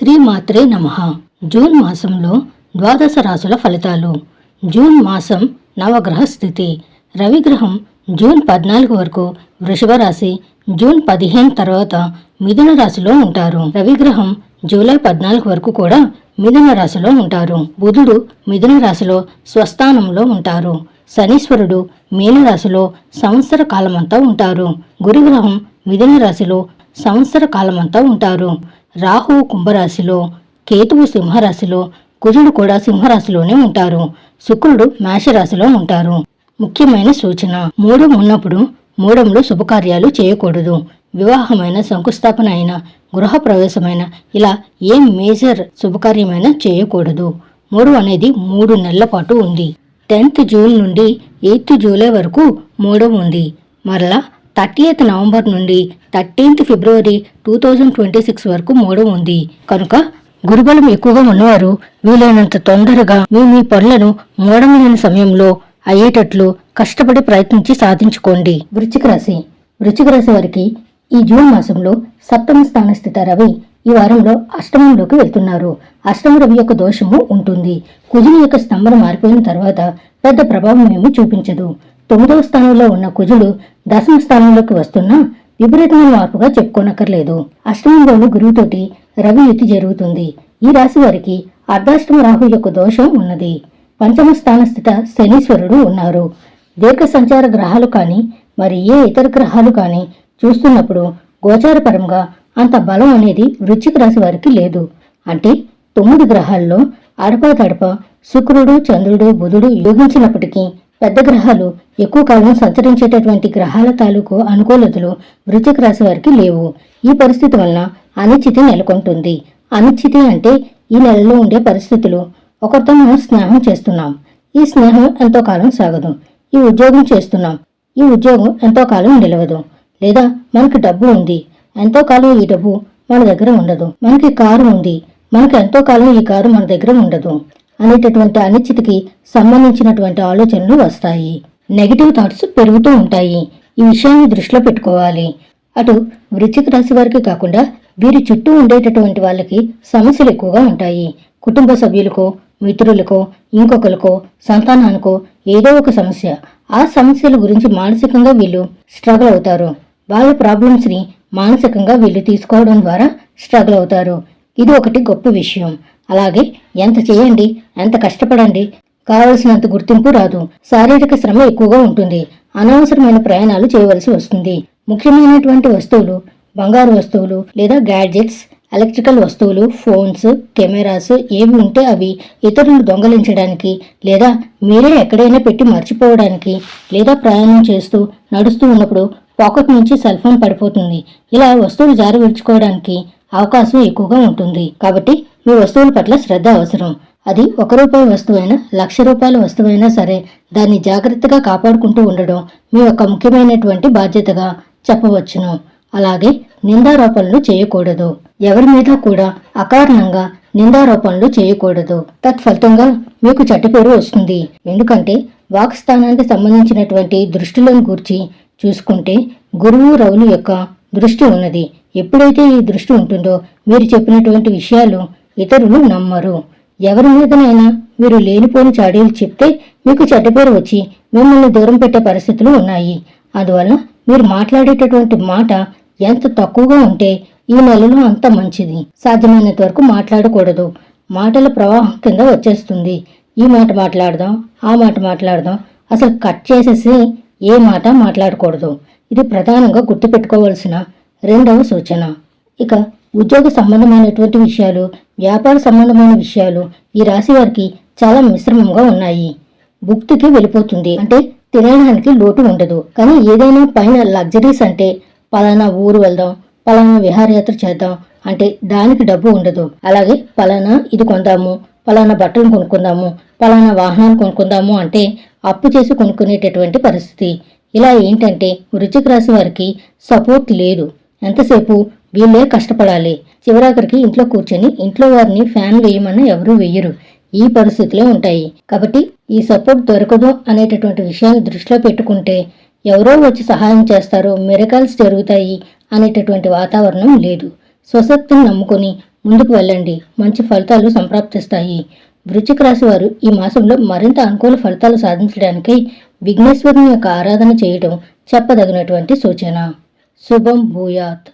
శ్రీమాత్రే నమ. జూన్ మాసంలో ద్వాదశ రాశుల ఫలితాలు. జూన్ మాసం నవగ్రహ స్థితి. రవిగ్రహం జూన్ పద్నాలుగు వరకు వృషభ రాశి జూన్ పదిహేను తర్వాత మిథున రాశిలో ఉంటారు. రవిగ్రహం జూలై పద్నాలుగు వరకు కూడా మిథున రాశిలో ఉంటారు. బుధుడు మిథున రాశిలో స్వస్థానంలో ఉంటారు. శనీశ్వరుడు మీనరాశిలో సంవత్సర కాలమంతా ఉంటారు. గురుగ్రహం మిథున రాశిలో సంవత్సర కాలమంతా ఉంటారు. రాహువు కుంభరాశిలో కేతువు సింహరాశిలో కుజుడు కూడా సింహరాశిలోనే ఉంటారు. శుక్రుడు మేషరాశిలో ఉంటారు. ముఖ్యమైన సూచన మూడం ఉన్నప్పుడు మూడంలో శుభకార్యాలు చేయకూడదు. వివాహమైన శంకుస్థాపన అయిన గృహ ప్రవేశమైన ఇలా ఏ మేజర్ శుభకార్యమైనా చేయకూడదు. మూడు అనేది మూడు నెలల పాటు ఉంది. టెన్త్ జూన్ నుండి ఎయిత్ జూలై వరకు మూడం ఉంది. మరలా థర్టీయత్ నవంబర్ నుండి thirteenth February two thousand twenty six వరకు మూడం ఉంది. కనుక గురుబలం ఎక్కువగా ఉన్నవారు వీలైనంత తొందరగా మీ మీ పనులను మూడం లేని సమయంలో అయ్యేటట్లు కష్టపడి ప్రయత్నించి సాధించుకోండి. వృచ్చిక రాశి. వృచ్చిక రాశి వారికి ఈ జూన్ మాసంలో సప్తమ స్థాన స్థిత రవి ఈ వారంలో అష్టమంలోకి వెళ్తున్నారు. అష్టమ రవి యొక్క దోషము ఉంటుంది. కుజుని యొక్క స్తంభన మారిపోయిన తర్వాత పెద్ద ప్రభావం ఏమీ చూపించదు. తొమ్మిదవ స్థానంలో ఉన్న కుజుడు దశమ స్థానంలోకి వస్తున్నా విపరీతమైన మార్పుగా చెప్పుకోనక్కర్లేదు. అష్టమంలోని గురువుతోటి రవి యుతి జరుగుతుంది. ఈ రాశి వారికి అర్ధాష్టమ రాహు యొక్క దోషం ఉన్నది. పంచమ స్థాన స్థిత శనీశ్వరుడు ఉన్నారు. దీర్ఘ సంచార గ్రహాలు కానీ మరి ఏ ఇతర గ్రహాలు కానీ చూస్తున్నప్పుడు గోచారపరంగా అంత బలం అనేది వృశ్చిక రాశి వారికి లేదు. అంటే తొమ్మిది గ్రహాల్లో అడపాదడప శుక్రుడు చంద్రుడు బుధుడు యోగించినప్పటికీ పెద్ద గ్రహాలు ఎక్కువ కాలం సంచరించేటటువంటి గ్రహాల తాలూకు అనుకూలతలు వృశ్చిక రాశి వారికి లేవు. ఈ పరిస్థితి వలన అనిశ్చితి నెలకొంటుంది. అనిశ్చితి అంటే ఈ నెలలో ఉండే పరిస్థితులు. ఒకరితో మనం స్నేహం చేస్తున్నాం. ఈ స్నేహం ఎంతో కాలం సాగదు. ఈ ఉద్యోగం చేస్తున్నాం. ఈ ఉద్యోగం ఎంతో కాలం నిలవదు. లేదా మనకి డబ్బు ఉంది. ఎంతో కాలం ఈ డబ్బు మన దగ్గర ఉండదు. మనకి కారు ఉంది. మనకు ఎంతో కాలం ఈ కారు మన దగ్గర ఉండదు. అనేటటువంటి అనిశ్చితికి సంబంధించినటువంటి ఆలోచనలు వస్తాయి. నెగిటివ్ థాట్స్ పెరుగుతూ ఉంటాయి. ఈ విషయాన్ని దృష్టిలో పెట్టుకోవాలి. అటు వృశ్చిక రాశి వారికి కాకుండా వీరి చుట్టూ ఉండేటటువంటి వాళ్ళకి సమస్యలు ఎక్కువగా ఉంటాయి. కుటుంబ సభ్యులకో మిత్రులకో ఇంకొకరికో సంతానానికో ఏదో ఒక సమస్య. ఆ సమస్యల గురించి మానసికంగా వీళ్ళు స్ట్రగుల్ అవుతారు. వాళ్ళ ప్రాబ్లమ్స్ని మానసికంగా వీళ్ళు తీసుకోవడం ద్వారా స్ట్రగుల్ అవుతారు. ఇది ఒకటి గొప్ప విషయం. అలాగే ఎంత చేయండి ఎంత కష్టపడండి కావలసినంత గుర్తింపు రాదు. శారీరక శ్రమ ఎక్కువగా ఉంటుంది. అనవసరమైన ప్రయాణాలు చేయవలసి వస్తుంది. ముఖ్యమైనటువంటి వస్తువులు బంగారు వస్తువులు లేదా గ్యాడ్జెట్స్ ఎలక్ట్రికల్ వస్తువులు ఫోన్స్ కెమెరాస్ ఏవి ఉంటే అవి ఇతరులు దొంగలించడానికి లేదా మీరే ఎక్కడైనా పెట్టి మర్చిపోవడానికి లేదా ప్రయాణం చేస్తూ నడుస్తూ ఉన్నప్పుడు పాకెట్ నుంచి సెల్ ఫోన్ పడిపోతుంది. ఇలా వస్తువులు జారవిడ్చుకోవడానికి అవకాశం ఎక్కువగా ఉంటుంది. కాబట్టి మీ వస్తువుల పట్ల శ్రద్ధ అవసరం. అది ఒక రూపాయి వస్తువైనా లక్ష రూపాయల వస్తువైనా సరే దాన్ని జాగ్రత్తగా కాపాడుకుంటూ ఉండడం మీ యొక్క ముఖ్యమైనటువంటి బాధ్యతగా చెప్పవచ్చును. అలాగే నిందారోపణలు చేయకూడదు. ఎవరి మీద కూడా అకారణంగా నిందారోపణలు చేయకూడదు. తత్ఫలితంగా మీకు చెడ్డ వస్తుంది. ఎందుకంటే వాక్ స్థానానికి సంబంధించినటువంటి దృష్టిలను గూర్చి చూసుకుంటే గురువు రవులు యొక్క దృష్టి ఉన్నది. ఎప్పుడైతే ఈ దృష్టి ఉంటుందో మీరు చెప్పినటువంటి విషయాలు ఇతరులు నమ్మరు. ఎవరి మీదనైనా మీరు లేనిపోని చాడీలు చెప్తే మీకు చెడ్డ పేరు వచ్చి మిమ్మల్ని దూరం పెట్టే పరిస్థితులు ఉన్నాయి. అందువలన మీరు మాట్లాడేటటువంటి మాట ఎంత తక్కువగా ఉంటే ఈ నెలలో అంత మంచిది. సాధ్యమైనంత వరకు మాట్లాడకూడదు. మాటల ప్రవాహం కింద వచ్చేస్తుంది. ఈ మాట మాట్లాడదాం ఆ మాట మాట్లాడదాం. అసలు కట్ చేసేసి ఏ మాట మాట్లాడకూడదు. ఇది ప్రధానంగా గుర్తుపెట్టుకోవాల్సిన రెండవ సూచన. ఇక ఉద్యోగ సంబంధమైనటువంటి విషయాలు వ్యాపార సంబంధమైన విషయాలు ఈ రాశి వారికి చాలా మిశ్రమంగా ఉన్నాయి. భుక్తికి వెళ్ళిపోతుంది. అంటే తినడానికి లోటు ఉండదు. కానీ ఏదైనా పైన లగ్జరీస్ అంటే పలానా ఊరు వెళ్దాం పలానా విహారయాత్ర చేద్దాం అంటే దానికి డబ్బు ఉండదు. అలాగే పలానా ఇది కొందాము పలానా బట్టలు కొనుక్కుందాము పలానా వాహనాలు కొనుక్కుందాము అంటే అప్పు చేసి కొనుక్కునేటటువంటి పరిస్థితి. ఇలా ఏంటంటే వృశ్చిక రాశి వారికి సపోర్ట్ లేదు. ఎంతసేపు వీళ్ళే కష్టపడాలి. చివరాఖరికి ఇంట్లో కూర్చొని ఇంట్లో వారిని ఫ్యాన్ వేయమన్నా ఎవరూ వెయ్యరు. ఈ పరిస్థితులే ఉంటాయి. కాబట్టి ఈ సపోర్ట్ దొరకదు అనేటటువంటి విషయాన్ని దృష్టిలో పెట్టుకుంటే ఎవరో వచ్చి సహాయం చేస్తారో మిరకల్స్ జరుగుతాయి అనేటటువంటి వాతావరణం లేదు. స్వశక్తిని నమ్ముకొని ముందుకు వెళ్ళండి. మంచి ఫలితాలు సంప్రాప్తిస్తాయి. వృచ్చిక రాశి వారు ఈ మాసంలో మరింత అనుకూల ఫలితాలు సాధించడానికై విఘ్నేశ్వరుని యొక్క ఆరాధన చేయడం చెప్పదగినటువంటి సూచన. శుభం భూయాత్.